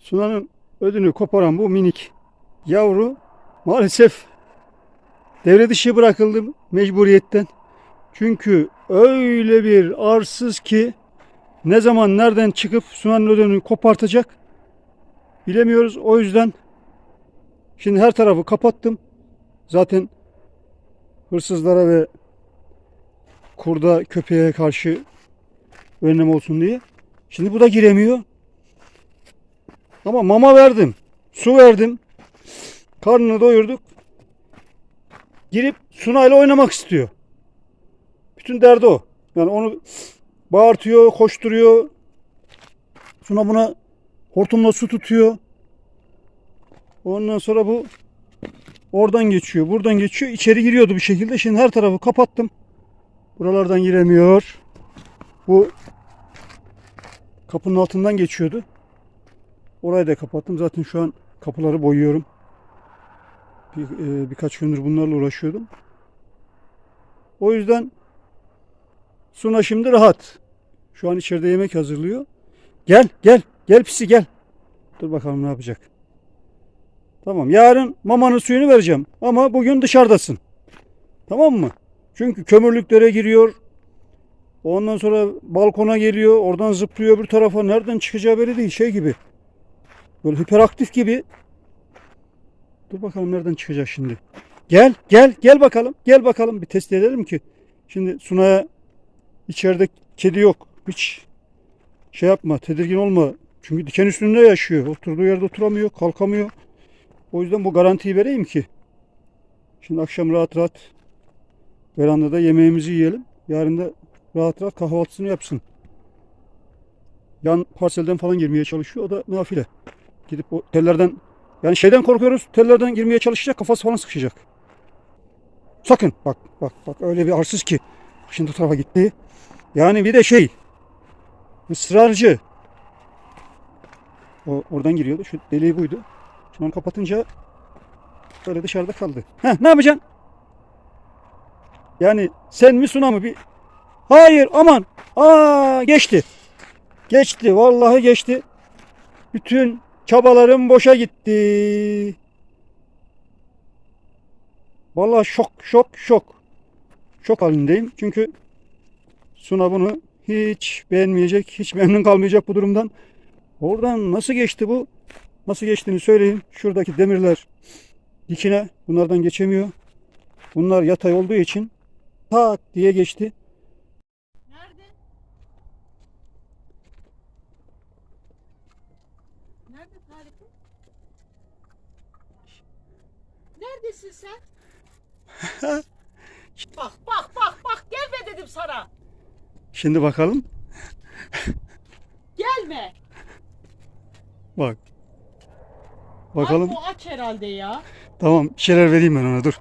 Sunan'ın ödünü koparan bu minik yavru maalesef devre dışı bırakıldı mecburiyetten. Çünkü öyle bir arsız ki ne zaman nereden çıkıp Sunan'ın ödünü kopartacak bilemiyoruz. O yüzden şimdi her tarafı kapattım. Zaten hırsızlara ve kurda köpeğe karşı önlem olsun diye. Şimdi bu da giremiyor. Ama mama verdim. Su verdim. Karnını doyurduk. Girip Sunay'la oynamak istiyor. Bütün derdi o. Yani onu bağırtıyor, koşturuyor. Suna buna hortumla su tutuyor. Ondan sonra bu oradan geçiyor, buradan geçiyor. İçeri giriyordu bir şekilde. Şimdi her tarafı kapattım. Buralardan giremiyor. Bu kapının altından geçiyordu. Orayı da kapattım. Zaten şu an kapıları boyuyorum. Bir, e, birkaç gündür bunlarla uğraşıyordum. O yüzden Suna şimdi rahat. Şu an içeride yemek hazırlıyor. Gel gel gel pisi gel. Dur bakalım ne yapacak. Tamam yarın mamanın suyunu vereceğim. Ama bugün dışarıdasın. Tamam mı? Çünkü kömürlüklere giriyor. Ondan sonra balkona geliyor. Oradan zıplıyor bir tarafa. Nereden çıkacağı belli değil. Şey gibi. Böyle hiperaktif gibi. Dur bakalım nereden çıkacak şimdi. Gel gel gel bakalım. Gel bakalım bir test edelim ki. Şimdi Sunay'a içeride kedi yok. Hiç şey yapma tedirgin olma. Çünkü diken üstünde yaşıyor. Oturduğu yerde oturamıyor. Kalkamıyor. O yüzden bu garantiyi vereyim ki. Şimdi akşam rahat rahat verandada yemeğimizi yiyelim. Yarın da rahat rahat kahvaltısını yapsın. Yan parselden falan girmeye çalışıyor. O da nafile. Gidip o tellerden yani şeyden korkuyoruz. Tellerden girmeye çalışacak. Kafası falan sıkışacak. Sakın. Bak bak bak öyle bir arsız ki. Şimdi o tarafa gitti. Yani bir de şey ısrarcı. O oradan giriyordu. Şu deliği buydu. Şimdi onu kapatınca böyle dışarıda kaldı. Heh, ne yapacaksın? Yani sen mi Suna mı? Bir... Hayır aman. Aa geçti. Geçti. Vallahi geçti. Bütün çabalarım boşa gitti. Vallahi şok şok şok. Şok halindeyim. Çünkü Suna bunu hiç beğenmeyecek, hiç memnun kalmayacak bu durumdan. Oradan nasıl geçti bu? Nasıl geçtiğini söyleyeyim. Şuradaki demirler dikine. Bunlardan geçemiyor. Bunlar yatay olduğu için tak diye geçti. Nerede? Nerede Tarık'ım? Neredesin sen? bak bak bak bak gelme dedim sana. Şimdi bakalım. Gelme. Bak. Bakalım. Ay, bu aç herhalde ya. Tamam bir şeyler vereyim ben ona dur.